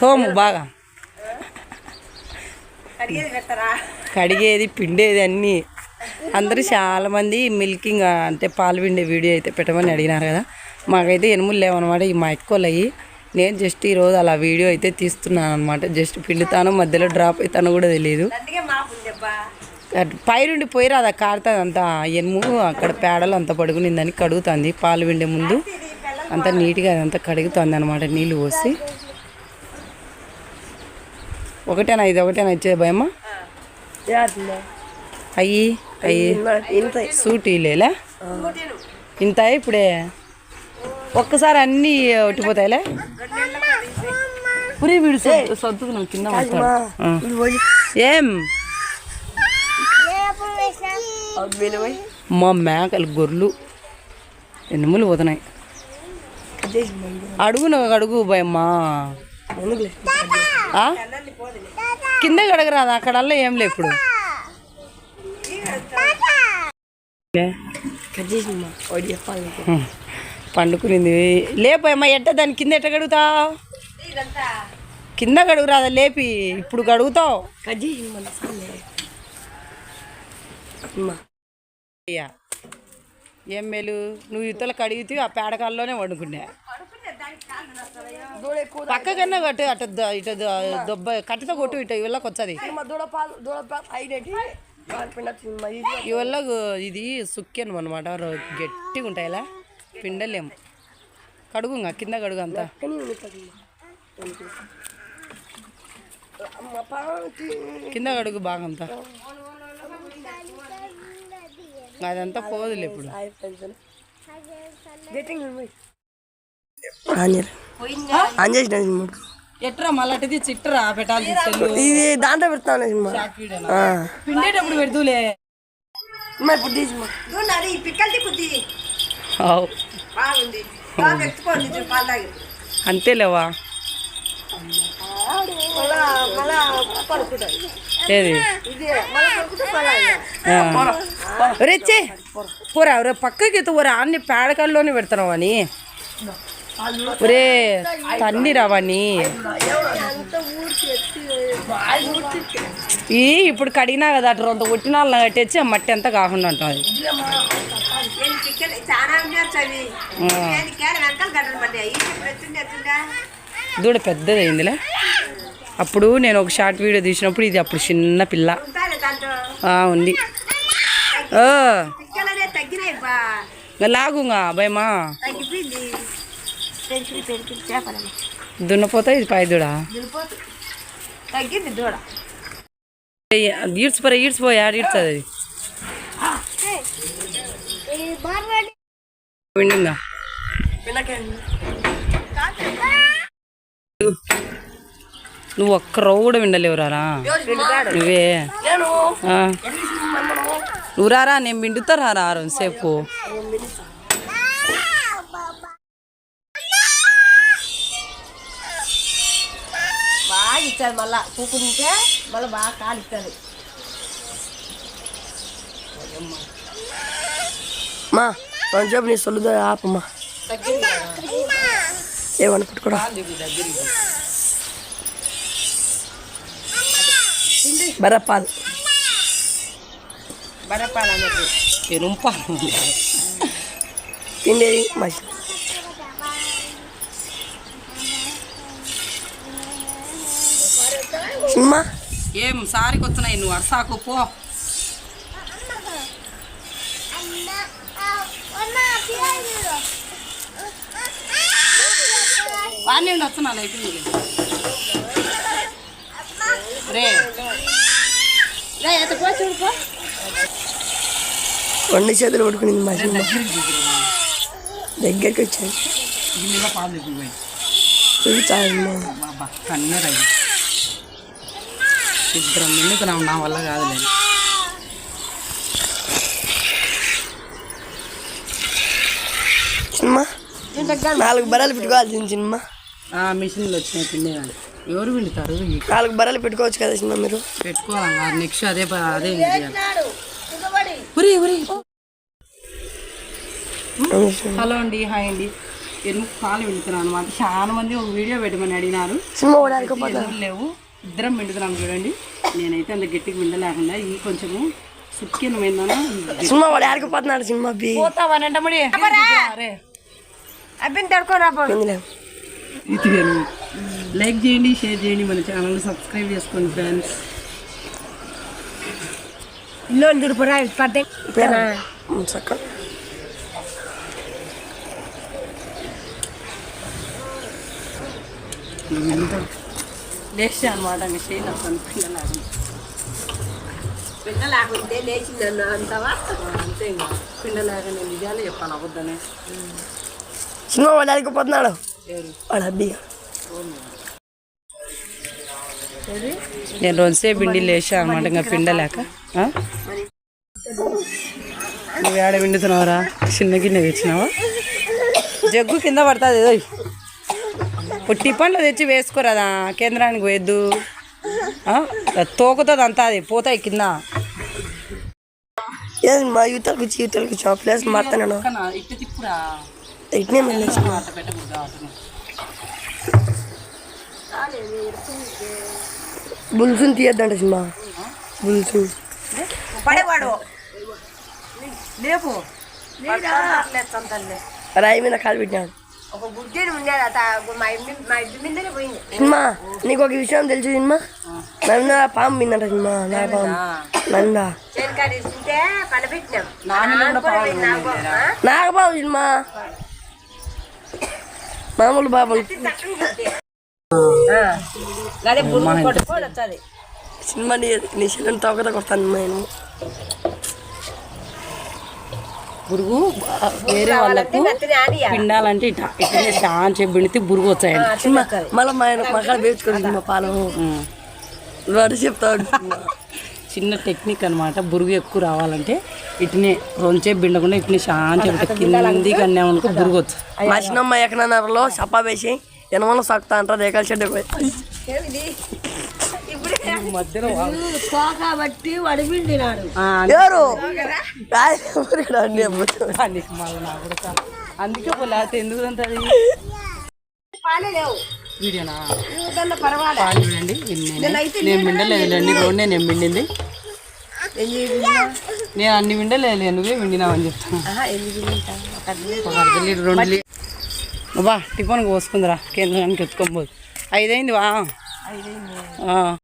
తోము బాగా. కడిగేది పిండేది అన్నీ. అందరూ చాలా మంది మిల్కింగ్ అంటే పాలు పిండే వీడియో అయితే పెట్టమని అడిగినారు కదా. మాకైతే ఎనుములు లేవన్నమాట ఈ మా ఎక్కువలు అయ్యి నేను జస్ట్ ఈరోజు అలా వీడియో అయితే తీస్తున్నాను అనమాట జస్ట్ పిండుతాను మధ్యలో డ్రాప్ అవుతాను కూడా తెలియదు పైరుండి పోయిరా అది కారుతుంది అంతా. ఎనుము అక్కడ పేడలు అంత పడుకునిందని కడుగుతుంది. పాలు పిండే ముందు అంతా నీట్గా అదంతా కడుగుతుంది అనమాట నీళ్ళు పోసి. ఒకటేనా ఇది? ఒకటేనా ఇచ్చేది భయమా అయ్యి అయ్యి. ఇంత సూట్ ఇలేలా ఇంత ఇప్పుడే? ఒక్కసారి అన్నీ ఒట్టిపోతాయిలే? పురి వీడు సర్దుకున్నాం కింద. ఆ. ఏం? మా మేకలు గొర్రెలు ఎనుములు పోతున్నాయి. అడుగు నువ్వు అడుగు భయమ్మా? కింద కడగరాదు? అక్కడల్లా ఏం లే ఇప్పుడు. నీకు. పండుకునింది. లేపోయమ్మా ఎట్ట దాని కింద ఎట్ట కడుగుతావు? కింద కడుగురాదా? లేపి. ఇప్పుడు కడుగుతావు? అమ్మా అయ్యా ఏం మేలు? నువ్వు ఇతలు కడిగితే ఆ పేడకాల్లోనే వండుకున్నా పక్క కన్నా కట్టు అటు ద- ఇటు దొబ్బ కట్టతో కొట్టు ఇటు ఇళ్ళకి వచ్చది ఇవల్ల ఇది సుక్కెను అనమాట గట్టిగా ఉంటాయిలా. పిండలేము కడుగు కింద కడుగు అంతా కింద కడుగు బాగా అంతా అదంతా పోదులే ఇప్పుడు. ఆన్ చేసిన ఎట్రా మళ్ళీ చిట్టరా పెట్టాలి సెల్లు? ఇది దాంట్లో ఆ. పిండేటప్పుడు పెడుతులే ఇప్పుడు తీసిమా ఆవ్. అంతేలేవా? ఏది? రెచ్చే పోరా రే పక్కకి ఎత్తు పోరా అన్ని పేడకల్లోనే పెడతావు అని ఒరే తన్ని రావని ఈ ఇప్పుడు కడిగినా కదా అటు రొంత కొట్టిన వాళ్ళని కట్టేసి ఆ మట్టి అంతా కాకుండా ఉంటుంది. దూడ పెద్దది అయిందిలే అప్పుడు నేను ఒక షార్ట్ వీడియో తీసినప్పుడు ఇది అప్పుడు చిన్న పిల్ల. ఆ, ఉంది. లాగుంగా భయమా దున్నపోతా ఇది పైదుడా తగ్గింది దూడ. ఈడ్చిపోరా ఈడ్చిపోయి ఆడ ఈడ్చది విండింగా నువ్వు ఒక్క రవ్వ కూడా విండలేవురారా నువ్వే. నువ్వు రారా నేను విండుతా రారా సేపు బాగా ఇచ్చారు మళ్ళా పూకు తింటే మళ్ళీ బాగా కాలు ఇస్తారు మా కొంచెం నీ సొల్లుదో ఆపమ్మా ఏమనుకుంటుకోడా బరపాలు ఎరుంపాలు తిండేది మసి అమ్మా ఏం సారికి వస్తున్నాయి నువ్వు అడసాకు పో. వాడిని ఉండి వస్తున్నా అయిపోయింది. రే. రెండు చేతులు పట్టుకునింది మసి దగ్గరికి వచ్చాయి ఇద్దరం మిన్నుకున్నాం నా వల్ల కాదులే సినిమా నాలుగు బర్రెలు పెట్టుకోవాల్సింది సినిమా ఆ మిషన్లు వచ్చినాయి కానీ ఎవరు ఈ నాలుగు బర్రెలు పెట్టుకోవచ్చు కదా సినిమా మీరు? పెట్టుకోవాలా? నెక్స్ట్ అదే అదే. ఉరి ఉరి హలో అండి హాయ్ అండి. ఎరుము పాలు పిండుతున్నాను అనమాట చాలా మంది ఒక వీడియో పెట్టమని అడిగినారు. లేవు. ఇద్దరం పిండుతున్నాం చూడండి. నేనైతే అంత గట్టిగా పిండలేకుండా ఈ కొంచెము సుక్కినమైందనా సినిమా వాడు ఆడిపోతున్నాడు సినిమా అబ్బిని తడుకోరా ఇది లైక్ చేయండి షేర్ చేయండి మన ఛానల్ సబ్స్క్రైబ్ చేసుకోండి ఫ్రెండ్స్ ఇల్లు పడ్డే చక్క. లేచి అనమాట చేయను అసలు పిల్లలాగా. పిల్ల లేకుంటే లేచిందన్న అంటావా? అంతే ఇంకా. పిండలాగా నేను నిజాలే చెప్పాను అబద్దనే సినిమా వాడు ఆడిపోతున్నాడు ఎవరు? వాడు అబ్బి నేను రెండుసేపు పిండి లేచా అనమాట ఇంకా పిండలేక? నువ్వు ఏడ పిండుతున్నావురా? చిన్న గిన్నె తెచ్చినావా? జగ్గు కింద పడుతుంది ఏదో పొట్టి పండ్లు తెచ్చి వేసుకోరాదా కేంద్రానికి పోయొద్దు? తోకుతుంది అంతా అది పోతాయి కింద. మా యూతలకు జీవితాలకు షాప్ ఇట్టు తిప్పురా. ఇట్నే మళ్ళీ మాట పెట్టకూడదు. బుల్సుని తీయద్దంట సినిమా బుల్సు. పడేవాడు. లేపు. రాయి మీద కాలు పెట్టినాడు. ఒక గుడ్డేడు ఉండేది అత మా ఇంటి మా ఇంటి మీదనే పోయింది. సినిమా నీకు ఒక విషయం తెలుసు సినిమా నన్ను పాము మిందంట సినిమా నా పాము. నందా. చేనుకాడ ఇస్తుంటే పనిపెట్టినాం. నా మీద కూడా పాలు నాకు. ఉన్నాయి ఆ? నాకు బాబు సినిమా మామూలు బాబు సినిమా నీ చెల్లెని తోకత కొడతాను నేను పురుగు ఆ, వేరే వాళ్ళకు పిండాలంటే ఇట ఇట్లనే చాలా చెప్పి పిండితే పురుగు వచ్చాయండి సినిమా మళ్ళీ మా ఆయన మకాడ వేసుకొని సినిమా పాలు. వాడు చెప్తాడు. సినిమా. చిన్న టెక్నిక్ అన్నమాట బురుగు ఎక్కువ రావాలంటే ఇట్నే రొంచేపు పిండకుండా ఇట్నే శాంతి కింది. కన్నామనుకో బురుగు వచ్చు మా చిన్నమ్మ ఎకనన్నరలో చప్పా వేసి ఎనమల సాగుతా అంటారు రేఖల షెడ్ కాబట్టి వడిపిండినాడు. ఎవరు? కూడా చాలా. అందుకే ఎందుకు అంతది పాలే లేవు. వీడియోనా ఇదన్న పర్వాలే. పాలు చూడండి ఇది నేనే. నేను రోడ్నే నేను అన్ని పిండలేదు నువ్వే పిండినావని చెప్తాను రెండు బా టిఫన్కి పోసుకుందిరా కేంద్రానికి ఎత్తుకొని పోదు ఐదైంది వా.